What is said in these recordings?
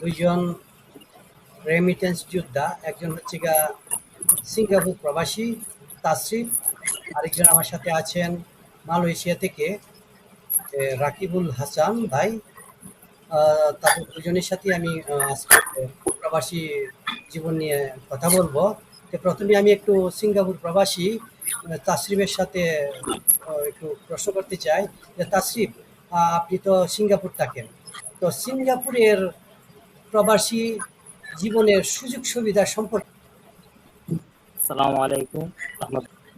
দুইজন রেমিটেন্স যোদ্ধা, একজন হচ্ছে গা সিঙ্গাপুর প্রবাসী, তাসরিফ, আরেকজন আমার সাথে আছেন মালয়েশিয়া থেকে রাকিবুল হাসান ভাই। তাদের দুজনের সাথে আমি প্রবাসী জীবন নিয়ে কথা বলব। তো প্রথমে আমি একটু সিঙ্গাপুর প্রবাসী তাসরিফের সাথে একটু প্রশ্ন করতে চাই। যে তাসরিফ আপনি তো সিঙ্গাপুর থাকেন। তো সিঙ্গাপুরের প্রবাসী জীবনের সুযোগ সুবিধা সম্পর্কে। সালামু আলাইকুম।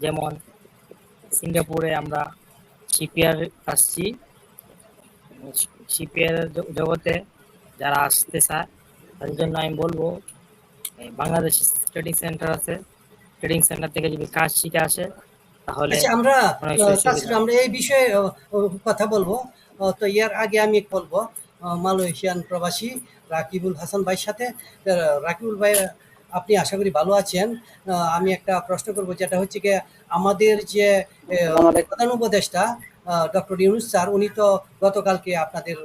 যেমন সিঙ্গাপুরে আমরা শিপিয়ার আসছি। শিপিয়ার জগতে যারা আসতে চায় তাদের জন্য আমি বলব বাংলাদেশ ট্রেডিং সেন্টার আছে। ট্রেডিং সেন্টার থেকে যদি কাজ শিখে আসে তাহলে আচ্ছা আমরা। আমরা এই বিষয়ে কথা বলব। তো ইয়ার আগে আমি বলব মালয়েশিয়ান প্রবাসী রাকিবুল হাসান ভাইয়ের সাথে। রাকিবুল ভাই আপনি আশা করি ভালো আছেন। আমি একটা প্রশ্ন করব যেটা হচ্ছে কি আমাদের যে প্রধান উপদেষ্টা ডক্টর ইউনুস স্যার উনি তো গতকালকে আপনাদের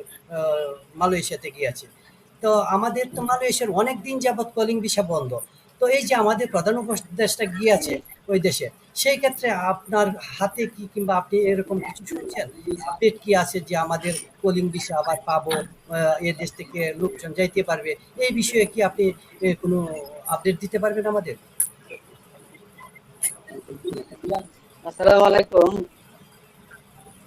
মালয়েশিয়াতে গিয়েছে। তো আমাদের তো মালয়েশিয়ার অনেক দিন যাবৎ কলিং ভিসা বন্ধ। তো এই যে আমাদের প্রধান উপদেষ্টা গিয়েছে ওই দেশে, সেই ক্ষেত্রে আপনার হাতে কি কিংবা আপনি এরকম কিছু শুনছেন? আপডেট কি আছে যে আমাদের কলিং ভিসা আবার পাবো এ দেশ থেকে লোকজন যাইতে পারবে? এই বিষয়ে কি আপনি কোনো আপডেট দিতে পারবেন আমাদের? আসসালামু আলাইকুম।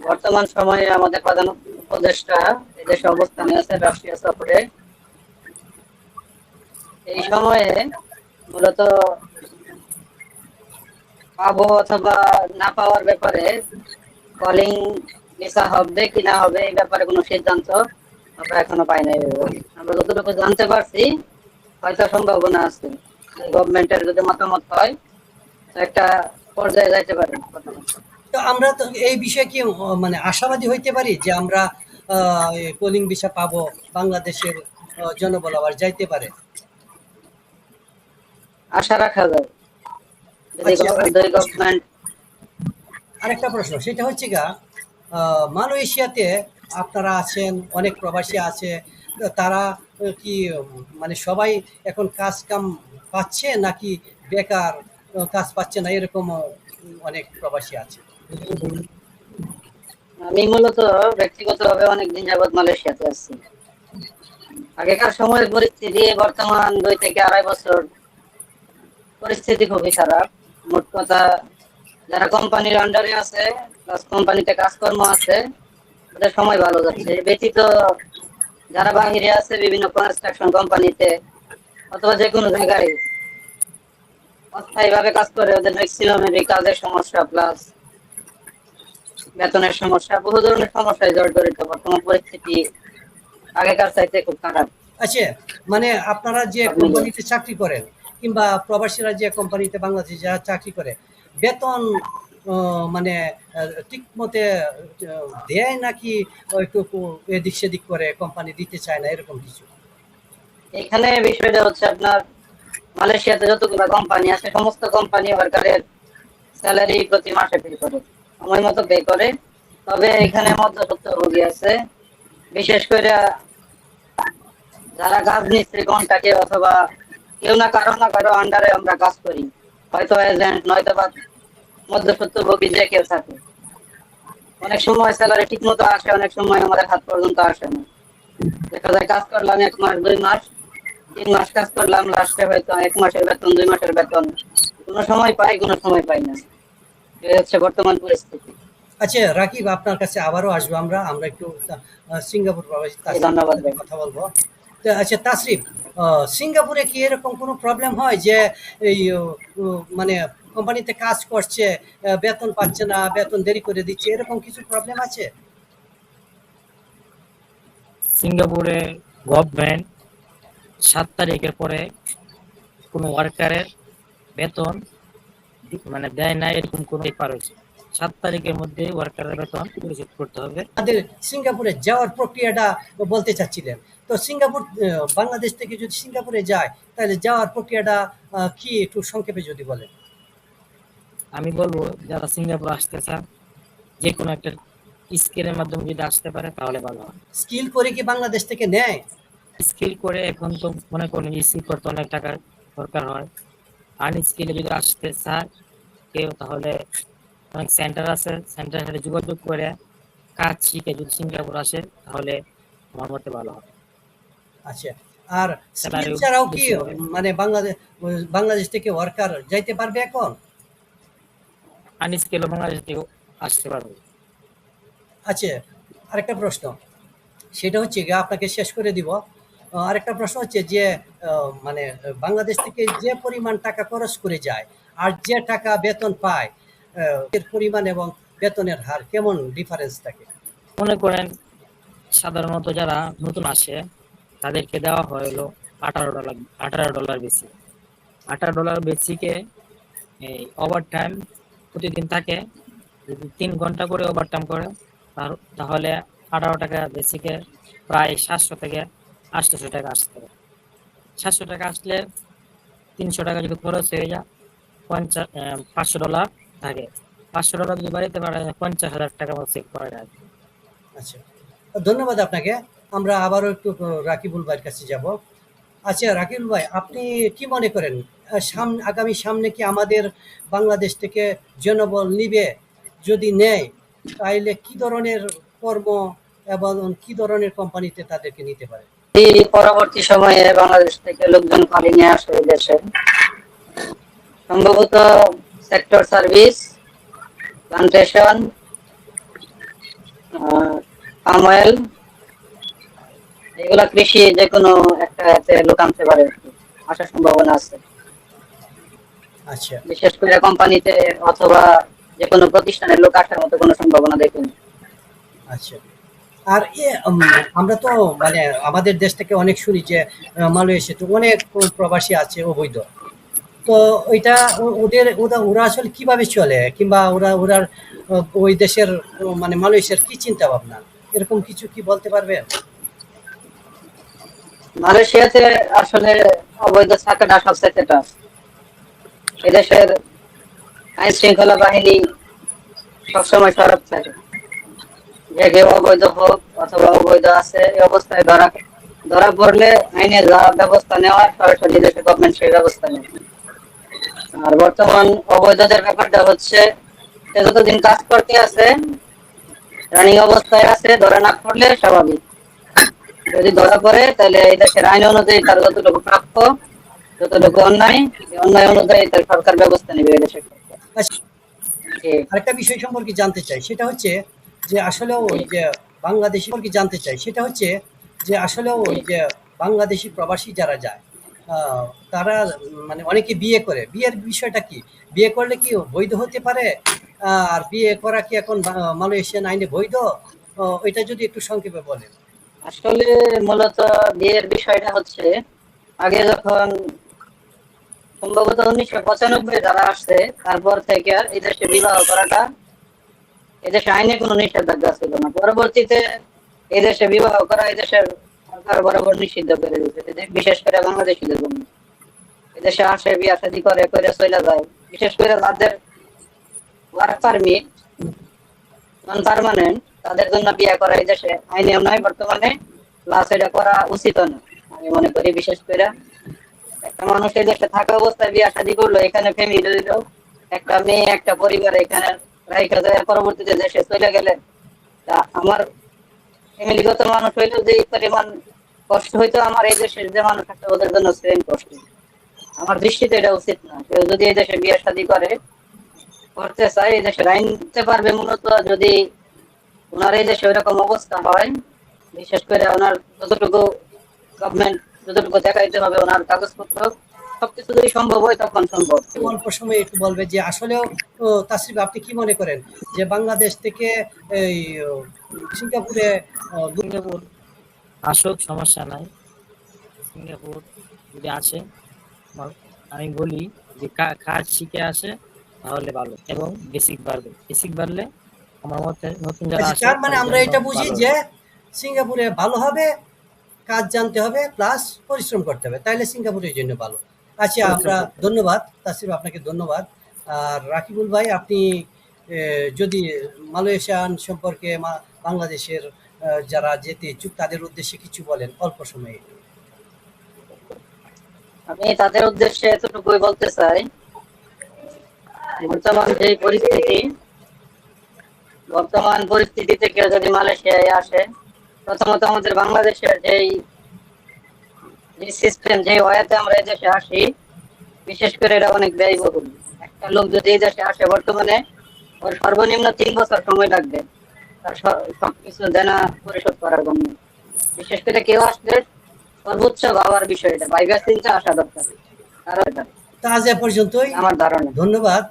বর্তমান সময়ে আমাদের প্রধান উপদেষ্টা এদেশে অবস্থানে আছে রাষ্ট্রীয় সফরে। এই সময়ে মূলত পাবো অথবা না পাওয়ার ব্যাপারে কলিং ভিসা হবে কি না হবে এই ব্যাপারে কোনো সিদ্ধান্ত আমরা এখনও পাই নাই আমরা যতটুকু জানতে পারছি, হয়তো সম্ভাবনা আছে। গভর্নমেন্টের যদি মতামত হয় একটা পর্যায়ে যাইতে পারে তো আমরা তো এই বিষয়ে কি মানে আশাবাদী হইতে পারি যে আমরা কলিং ভিসা পাবো, বাংলাদেশের জনবল আবার যাইতে পারে? আশা রাখা যায়। যদি আচ্ছা, গভর্নমেন্ট আরেকটা প্রশ্ন সেটা হচ্ছে গা মালয়েশিয়াতে আপনারা আছেন অনেক প্রবাসী আছে তারা কি মানে সবাই এখন কাজ কাম পাচ্ছে নাকি বেকার কাজ পাচ্ছে না এরকম অনেক প্রবাসী আছে? আমি মূলত ব্যক্তিগতভাবে অনেক দিন যাবত মালয়েশিয়াতে আছি। আগেকার সময়ের পরিস্থিতি বর্তমান দুই থেকে আড়াই বছর পরিস্থিতি খুবই খারাপ। মোট কথা যারা কোম্পানির আন্ডারে আছে প্লাস কোম্পানিতে কাজকর্ম আছে তাদের সময় ভালো যাচ্ছে। ব্যতীত যারা বাহিরে আছে বিভিন্ন কনস্ট্রাকশন কোম্পানিতে অথবা যে কোনো জায়গায় অস্থায়ী ভাবে কাজ করে ওদের ম্যাক্সিমামের কাজের সমস্যা প্লাস বেতনের সমস্যা বহু ধরনের সমস্যায় জর্জরিত বর্তমান পরিস্থিতি আগেকার চাইতে খুব খারাপ। আচ্ছা মানে আপনারা যে কোম্পানিতে চাকরি করেন কিংবা প্রবাসীরা যে কোম্পানিতে বাংলাদেশে যারা চাকরি করে, বেতন মানে ঠিক মতে দেয় নাকি একটু এদিক সেদিক করে কোম্পানি দিতে চায় না, এরকম কিছু? এখানে বিষয়টা হচ্ছে আপনার মালয়েশিয়াতে যতগুলো কোম্পানি আছে, সমস্ত কোম্পানি ওয়ার্কারের স্যালারি প্রতি মাসে পে করে। সময় মতো পে করে। তবে এখানে মধ্যভুক্তভোগী আছে। বিশেষ করে যারা গাছ নিচ্ছে কন্ট্রাক্টে অথবা কেউ না কারও না কারও আন্ডারে আমরা কাজ করি। হয়তো এজেন্ট নয়তো বা মধ্যস্বত্বভোগী যে কেউ থাকে। অনেক সময় স্যালারি ঠিক মতো আসে অনেক সময় আমাদের হাত পর্যন্ত আসে না। দেখা যায় কাজ করলাম এক মাস দুই মাস তিন মাস কাজ করলাম লাস্টে হয়তো এক মাসের বেতন দুই মাসের বেতন। কোনো সময় পাই কোনো সময় পাই না। এই হচ্ছে বর্তমান পরিস্থিতি। আচ্ছা রাকিব আপনার কাছে আবারও আসব আমরা। আমরা একটু সিঙ্গাপুর প্রবাসী ধন্যবাদ কথা বলব। আচ্ছা তাসরিফ সিঙ্গাপুরে কি এরকম কোনো প্রবলেম হয় যে এই মানে কোম্পানিতে কাজ করছে বেতন পাচ্ছে না, বেতন দেরি করে দিচ্ছে, এরকম কিছু প্রবলেম আছে? সিঙ্গাপুরে গভর্নমেন্ট সাত তারিখের পরে কোনো ওয়ার্কারের বেতন মানে দেয় না এরকম কোনো ব্যাপার হয়েছে। সাত তারিখের মধ্যে ওয়ার্কারের বেতন পরিশোধ করতে হবে। আমাদের সিঙ্গাপুরে যাওয়ার প্রক্রিয়াটা বলতে চাচ্ছিলেন। তো সিঙ্গাপুর বাংলাদেশ থেকে যদি সিঙ্গাপুরে যায় তাহলে যাওয়ার প্রক্রিয়াটা কি একটু সংক্ষেপে যদি বলেন? আমি বলব যারা সিঙ্গাপুর আসতে চান যে কোনো একটা স্কেলের মাধ্যমে যদি আসতে পারে তাহলে ভালো হয়। স্কিল করে কি বাংলাদেশ থেকে নেয়? স্কিল করে এখন তো মনে করেন স্কিল করতে অনেক টাকা দরকার হয়। আনস্কিলে যদি আসতে চায় কেউ তাহলে অনেক সেন্টার আছে। সেন্টারের সাথে যোগাযোগ করে কাজ শিখে যদি সিঙ্গাপুর আসে তাহলে আমার মতে ভালো হয় আচ্ছা আর স্কিল ছাড়াও কি মানে বাংলাদেশ বাংলাদেশ থেকে ওয়ার্কার যাইতে পারবে এখন? আনস্কিলও বাংলাদেশ থেকে আসতে পারবে। আচ্ছা আরেকটা প্রশ্ন। সেটা হচ্ছে গিয়ে আপনাকে শেষ করে দিব। আরেকটা প্রশ্ন হচ্ছে যে মানে বাংলাদেশ থেকে যে পরিমাণ টাকা খরচ করে যায় আর যে টাকা বেতন পায় এর পরিমাণ এবং বেতনের হার কেমন ডিফারেন্স থাকে? মনে করেন, সাধারণত যারা নতুন আসে, তাদেরকে দেওয়া হলো আঠারো ডলার আঠারো ডলার বেশি। আঠারো ডলার বেসিকে এই ওভার টাইম প্রতিদিন থাকে। যদি তিন ঘণ্টা করে ওভার টাইম করে, তার- তাহলে আঠারো টাকা বেসিকে প্রায় সাতশো থেকে আটশোশো টাকা আসতে পারে। সাতশো টাকা আসলে তিনশো টাকা যদি খরচ হয়ে যায় পঞ্চাশ পাঁচশো ডলার। থাকে পাঁচশো ডলার যদি বাড়িতে পারে পঞ্চাশ হাজার টাকা মতো সেভ করা যায়। আচ্ছা। ধন্যবাদ আপনাকে। আমরা আবারও একটু রাকিবুল ভাইয়ের কাছে যাব। আচ্ছা রাকিবুল ভাই আপনি কি মনে করেন সামনে আগামী সামনে কি আমাদের বাংলাদেশ থেকে জনবল নিবে? যদি নেয় তাইলে কি ধরনের কর্ম এবং কি ধরনের কোম্পানিতে তাদেরকে নিতে পারে? এই পরবর্তী সময়ে বাংলাদেশ থেকে লোকজন খালি নিয়ে আসে দেশে। সম্ভবত sector service plantation palm oil এগুলা কৃষি যে কোনো একটা এতে লোক আনতে পারে। আসার সম্ভাবনা আছে। আচ্ছা। বিশেষ করে কোম্পানিতে অথবা যে কোনো প্রতিষ্ঠানের লোক আসার মতো কোনো সম্ভাবনা দেখুন। আচ্ছা। আর আমরা তো মানে আমাদের দেশ থেকে অনেক শুনি যে মালয়েশিয়াতে অনেক প্রবাসী আছে অবৈধ। তো ওইটা ওদের, ওরা ওরা আসলে কীভাবে চলে? কিংবা ওরা ওরা ওই দেশের মানে মালয়েশিয়ার কি চিন্তা ভাবনা? এরকম কিছু কি বলতে পারবেন মালয়েশিয়াতে আসলে অবৈধ সবচেয়ে এদেশের আইন শৃঙ্খলা বাহিনী সবসময় সরব থাকে। যে কেউ অবৈধ হোক অথবা অবৈধ আছে, এই অবস্থায় ধরা ধরা পড়লে আইনে যা ব্যবস্থা নেওয়ার সরাসরি দেশের গভর্নমেন্ট সেই ব্যবস্থা নেয় আর বর্তমান অবৈধদের ব্যাপারটা হচ্ছে যতদিন কাজ করতে আছে রানিং অবস্থায় আছে ধরা না পড়লে স্বাভাবিক। যদি ধরা পড়ে তাহলে এই দেশের আইন অনুযায়ী তার যতটুকু প্রাপ্য যতটুকু অন্যায় অন্যায় অনুযায়ী তার সরকার ব্যবস্থা নেবে এই দেশের আচ্ছা আরেকটা বিষয় সম্পর্কে জানতে চাই সেটা হচ্ছে যে আসলে ওই যে বাংলাদেশি সম্পর্কে জানতে চাই সেটা হচ্ছে যে আসলে ওই যে বাংলাদেশি প্রবাসী যারা যায় তারা মানে অনেকে বিয়ে করে। বিয়ের বিষয়টা কি? বিয়ে করলে কি বৈধ হতে পারে? আর বিয়ে করা কি এখন মালয়েশিয়ান আইনে বৈধ? এটা যদি একটু সংক্ষেপে বলেন। আসলে মূলত বিয়ের বিষয়টা হচ্ছে, আগে যখন সম্ভবত উনিশশো পঁচানব্বই যারা আসছে, তারপর থেকে আর এই দেশে বিবাহ করাটা এদেশে আইনে কোনো নিষেধাজ্ঞা ছিল না। পরবর্তীতে এদেশে বিবাহ করা, এই দেশের সরকার বরাবর নিষিদ্ধ করে বিশেষ করে বাংলাদেশিদের জন্য এদেশে আসে করে করে চলে যায়। বিশেষ করে ওয়ার্ক পারমিট নন পার্মানেন্ট তাদের জন্য বিয়ে করা নয় বর্তমানে। এটা করা উচিত না। আমি মনে করি বিশেষ করে একটা মানুষ এই দেশে থাকা অবস্থায় বিয়ে শাদী করল, এখানে ফ্যামিলি দিল একটা মেয়ে, একটা পরিবার এখানে পরবর্তীতে দেশে চলে গেলে, তা আমার ফ্যামিলিগত মানুষ হইল যে পরিমাণ কষ্ট হইতো আমার এই দেশের যে মানুষ আছে, ওদের জন্য সেম কষ্ট। আমার দৃষ্টিতে এটা উচিত না। কেউ যদি এই দেশে বিয়ে শাদী করে, করতে চায়, এই দেশের আইন নিতে পারবে মূলত। যদি ওনার এই দেশে ওইরকম অবস্থা হয়, বিশেষ করে ওনার যতটুকু গভর্নমেন্ট যতটুকু দেখাইতে হবে ওনার কাগজপত্র সবকিছু যদি সম্ভব হয় তখন সম্ভব। অল্প সময়ে একটু বলবে যে আসলেও ও, তাসরিফ আপনি কি মনে করেন যে বাংলাদেশ থেকে এই সিঙ্গাপুরে সিঙ্গাপুর আসুক সমস্যা নাই। সিঙ্গাপুর যদি আসে আমি বলি যে কাজ শিখে আসে তাহলে ভালো এবং বেসিক বাড়বে। বেসিক বাড়লে আমার মতে নতুন যারা আচ্ছা, আসে মানে আমরা এটা বুঝি যে সিঙ্গাপুরে ভালো হবে কাজ জানতে হবে প্লাস পরিশ্রম করতে হবে। তাইলে সিঙ্গাপুরের জন্য ভালো। আচ্ছা আমরা ধন্যবাদ তাসির আপনাকে ধন্যবাদ। আর রাকিবুল ভাই আপনি যদি মালয়েশিয়ান সম্পর্কে বাংলাদেশের যারা যেতে ইচ্ছুক তাদের উদ্দেশ্যে কিছু বলেন অল্প সময়ে। আমি তাদের উদ্দেশ্যে এতটুকুই বলতে চাই বর্তমান যে পরিস্থিতি বর্তমান পরিস্থিতিতে কেউ যদি মালয়েশিয়ায় আসে প্রথমত আমাদের বাংলাদেশের যেই যে সিস্টেম যে ওয়াতে আমরা এই দেশে আসি বিশেষ করে এটা অনেক ব্যয়বহুল। একটা লোক যদি এই দেশে আসে বর্তমানে ওর সর্বনিম্ন তিন বছর সময় লাগবে। তার সবকিছু দেনা পরিশোধ করার জন্য। বিশেষ করে কেউ আসলে সর্বোচ্চ ভাবার বিষয় এটা চিন্তা আসা দরকার। কারণ তা আজ পর্যন্তই। আমার ধারণা। ধন্যবাদ।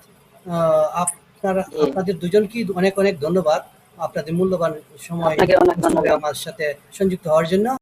আহ, আপনারা। আপনাদের দুজনকে অনেক অনেক ধন্যবাদ। আপনাদের মূল্যবান সময় আপনাকে অনেক ধন্যবাদ। আমার সাথে সংযুক্ত হওয়ার জন্য।